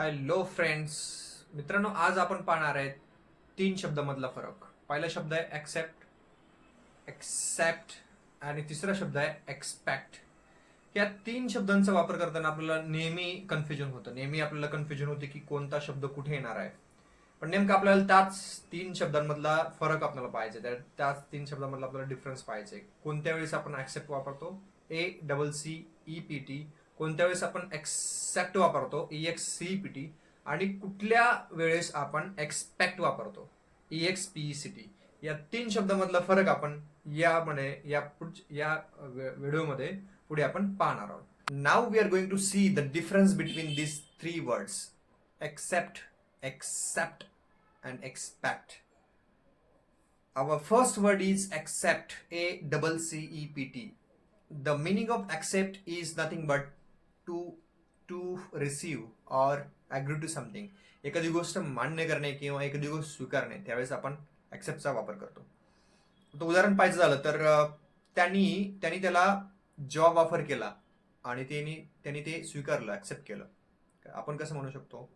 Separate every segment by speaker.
Speaker 1: Hello friends मित्रांनो आज आपण पाहणार आहेत तीन शब्दामधला फरक. पहिला शब्द आहे ऍक्सेप्ट एक्सेप्ट आणि तिसरा शब्द आहे एक्सपेक्ट या तीन शब्दांचा वापर करताना आपल्याला नेहमी कन्फ्युजन होतं. नेहमी आपल्याला कन्फ्युजन होते की कोणता शब्द कुठे येणार आहे. पण नेमकं आपल्याला त्याच तीन शब्दांमधला फरक आपल्याला पाहिजे त्या- त्याच तीन शब्दांमधला आपल्याला डिफरन्स पाहिजे कोणत्या वेळेस आपण ऍक्सेप्ट वापरतो? A double C E P T कोणत्या वेळेस आपण एक्सेप्ट वापरतो? E X C P T आणि कुठल्या वेळेस आपण एक्सपेक्ट वापरतो? E X P C T या तीन शब्दामधला फरक आपण यामध्ये या पुढ- या व्हिडिओमध्ये पुढे आपण पाहणार आहोत. Now we are going to see the difference between this three words accept except and expect our first word is accept A double C E P T the meaning of accept is nothing but to to receive or agree to something एखादी गोष्ट मान्य करणे किंवा एखादी गोष्ट स्वीकारणे त्यावेळेस आपण ॲक्सेप्टचा वापर करतो. तर उदाहरण पाहिजे झालं तर त्यांनी त्यांनी त्याला जॉब ऑफर केला आणि त्यांनी त्यांनी ते स्वीकारलं ॲक्सेप्ट केलं. आपण कसं म्हणू शकतो?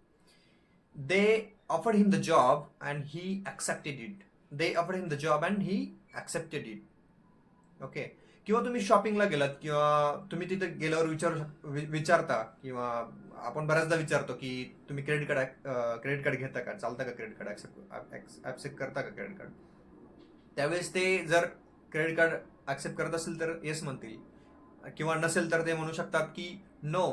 Speaker 1: They offered him the job and he accepted it they offered him the job and he accepted it okay किंवा तुम्ही शॉपिंगला गेलात किंवा तुम्ही तिथे गेल्यावर विचारू वि- विचारता किंवा आपण बऱ्याचदा विचारतो की तुम्ही क्रेडिट कार्ड क्रेडिट कार्ड घेता का? चालता का क्रेडिट कार्ड ऍक्सेप्ट ऍक्सेप्ट करता का क्रेडिट कार्ड त्यावेळेस ते जर क्रेडिट कार्ड ऍक्सेप्ट करत असेल तर येस म्हणतील. किंवा नसेल तर ते म्हणू शकतात की no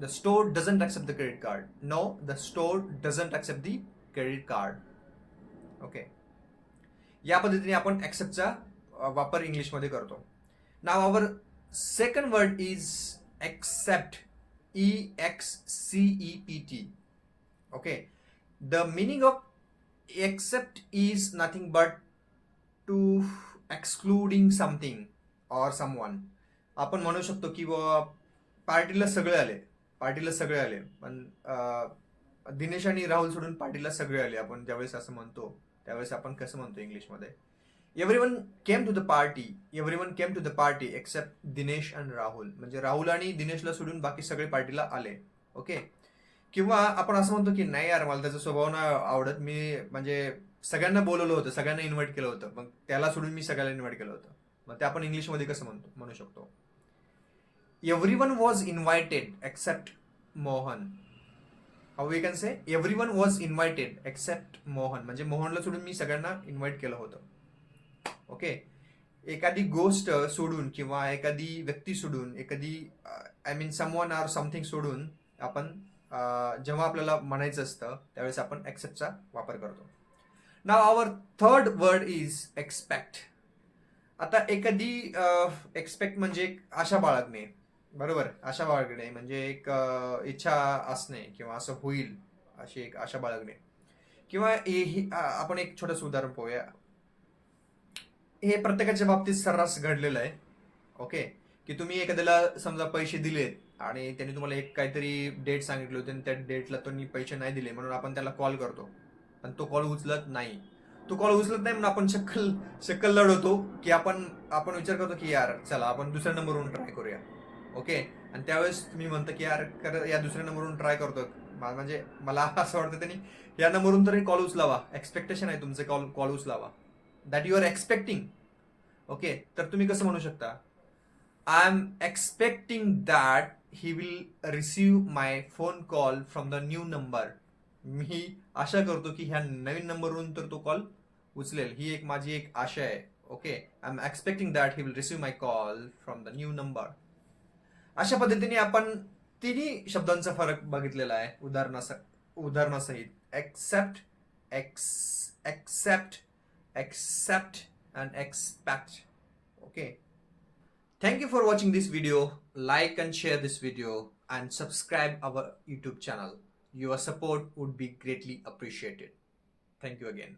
Speaker 1: the store doesn't accept the credit card no the store doesn't accept the credit card okay या पद्धतीने आपण ऍक्सेप्टचा वापर इंग्लिशमध्ये करतो. Now our second word is except E X C E P T okay the meaning of except is nothing but to excluding something or someone आपण म्हणू शकतो की बुवा पार्टीला सगळे आले. पार्टीला सगळे आले. पण अं, दिनेश आणि राहुल सोडून पार्टीला सगळे आले. आपण ज्यावेळेस असं म्हणतो त्यावेळेस आपण कसं म्हणतो इंग्लिशमध्ये? Everyone came to the party everyone came to the party except Dinesh and Rahul म्हणजे राहुल आणि दिनेशला सोडून बाकी सगळे पार्टीला आले. ओके किंवा आपण असं म्हणतो की नाही यार मला त्याचा स्वभाव ना आवडत. मी म्हणजे सगळ्यांना बोलवलं होतं. सगळ्यांना इन्व्हाइट केलं होतं. मग त्याला सोडून मी सगळ्यांना इन्व्हाइट केलं होतं. मग ते आपण इंग्लिशमध्ये कसं म्हणतो म्हणू शकतो. Every one was invited except Mohan how we can say every one was invited except Mohan म्हणजे मोहनला सोडून मी सगळ्यांना इन्व्हाइट केलं होतं. ओके? एखादी गोष्ट सोडून किंवा एखादी व्यक्ती सोडून एखादी I mean someone or something सोडून आपण जेव्हा आपल्याला म्हणायचं असतं त्यावेळेस आपण ॲक्सेप्टचा वापर करतो. ना our third word is expect आता एखादी एक्सपेक्ट म्हणजे एक आशा बाळगणे. बरोबर? आशा बाळगणे म्हणजे एक इच्छा असणे किंवा असं होईल अशी एक आशा बाळगणे. किंवा हे- आपण एक छोटंसं उदाहरण पाहूया. हे प्रत्येकाच्या बाबतीत सर्रास घडलेलं आहे. ओके की तुम्ही एखाद्याला समजा पैसे दिलेत आणि त्यांनी तुम्हाला एक काहीतरी डेट सांगितली होती आणि त्या डेटला त्यांनी पैसे नाही दिले म्हणून आपण त्याला कॉल करतो. पण तो कॉल उचलत नाही. तो कॉल उचलत नाही म्हणून आपण शक्कल शक्कल लढवतो की आपण आपण विचार करतो की यार चला आपण दुसऱ्या नंबरवरून ट्राय करूया. ओके आणि त्यावेळेस तुम्ही म्हणता की यार कर या दुसऱ्या नंबरवरून ट्राय करतो म्हणजे मला असं वाटतं त्यांनी या नंबरवरून तरी कॉल उचलावा. एक्सपेक्टेशन आहे तुमचे कॉल कॉल उचलावा. That you are expecting okay तर तुम्ही कसं म्हणू शकता? I am expecting that he will receive my phone call from the new number मी आशा करतो की ह्या नवीन नंबरवरून तर तो कॉल उचलेल. ही एक माझी एक आशा आहे. Okay I am expecting that he will receive my call from the new number अशा पद्धतीने आपण तिन्ही शब्दांचा फरक बघितलेला आहे उदाहरणास उदाहरणासहित. Accept ex except accept and expect. Okay. Thank you for watching this video. Like and share this video and subscribe our youtube channel. Your support would be greatly appreciated. Thank you again